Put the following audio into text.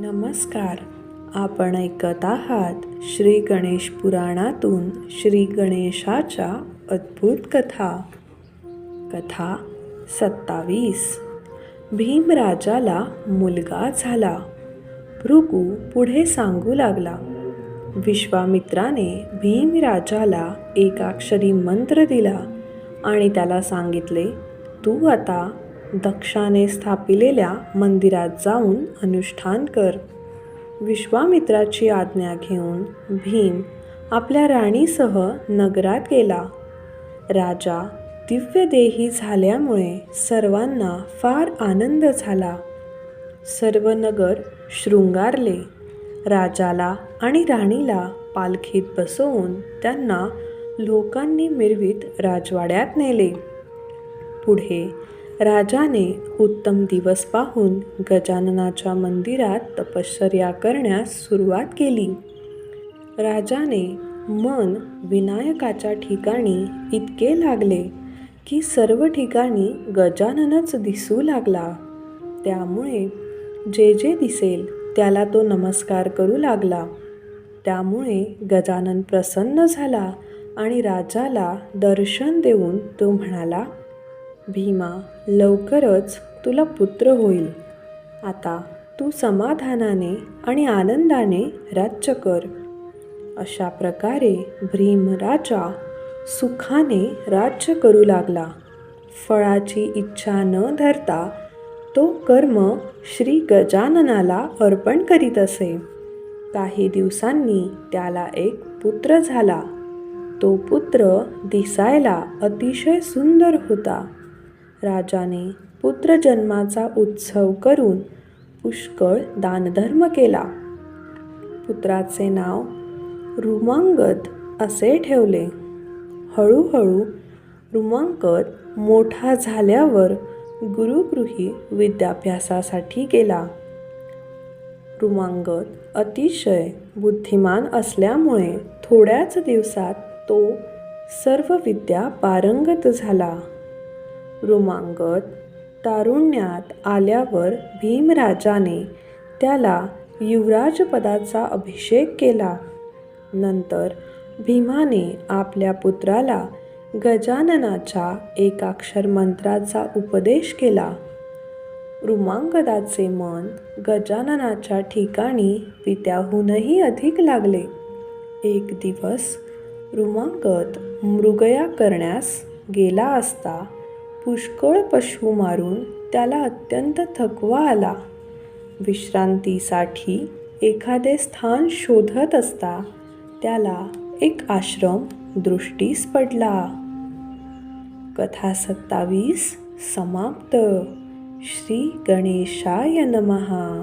नमस्कार. आपण ऐकत आहात श्री गणेश पुराणातून श्री गणेशाच्या अद्भुत कथा. कथा सत्तावीस. भीमराजाला मुलगा झाला. भृगू पुढे सांगू लागला विश्वामित्राने भीमराजाला एकाक्षरी मंत्र दिला आणि त्याला सांगितले तू आता दक्षाने स्थापिलेल्या मंदिरात जाऊन अनुष्ठान कर. विश्वामित्राची आज्ञा घेऊन भीम आपल्या राणीसह नगरात गेला. राजा दिव्यदेही झाल्यामुळे सर्वांना फार आनंद झाला. सर्व नगर शृंगारले. राजाला आणि राणीला पालखीत बसवून त्यांना लोकांनी मिरवीत राजवाड्यात नेले. पुढे राजाने उत्तम दिवस पाहून गजाननाच्या मंदिरात तपश्चर्या करण्यास सुरुवात केली. राजाने मन विनायकाच्या ठिकाणी इतके लागले की सर्व ठिकाणी गजाननच दिसू लागला. त्यामुळे जे जे दिसेल त्याला तो नमस्कार करू लागला. त्यामुळे गजानन प्रसन्न झाला आणि राजाला दर्शन देऊन तो म्हणाला भीमा लवकरच तुला पुत्र होईल. आता तू समाधानाने आणि आनंदाने राज्य कर. अशा प्रकारे भीमराजा सुखाने राज्य करू लागला. फळाची इच्छा न धरता तो कर्म श्री गजाननाला अर्पण करीत असे. काही दिवसांनी त्याला एक पुत्र झाला. तो पुत्र दिसायला अतिशय सुंदर होता. राजाने पुत्रजन्माचा उत्सव करून पुष्कळ दानधर्म केला. पुत्राचे नाव रुमांगत असे ठेवले. हळूहळू रुमांकत मोठा झाल्यावर गुरुगृही विद्याभ्यासासाठी गेला. रुमांगत अतिशय बुद्धिमान असल्यामुळे थोड्याच दिवसात तो सर्व विद्या पारंगत झाला. रुमांगत तारुण्यात आल्यावर भीमराजाने त्याला युवराजपदाचा अभिषेक केला. नंतर भीमाने आपल्या पुत्राला गजाननाच्या एकाक्षर मंत्राचा उपदेश केला. रुमांगदाचे मन गजाननाच्या ठिकाणी पित्याहूनही अधिक लागले. एक दिवस रुमांगद मृगया करण्यास गेला असता पुष्कळ पशु मारून त्याला अत्यंत थकवा आला. विश्रांतीसाठी एखादे स्थान शोधत असता त्याला एक आश्रम दृष्टीस पडला. कथा सत्तावीस समाप्त. श्री गणेशाय नमहा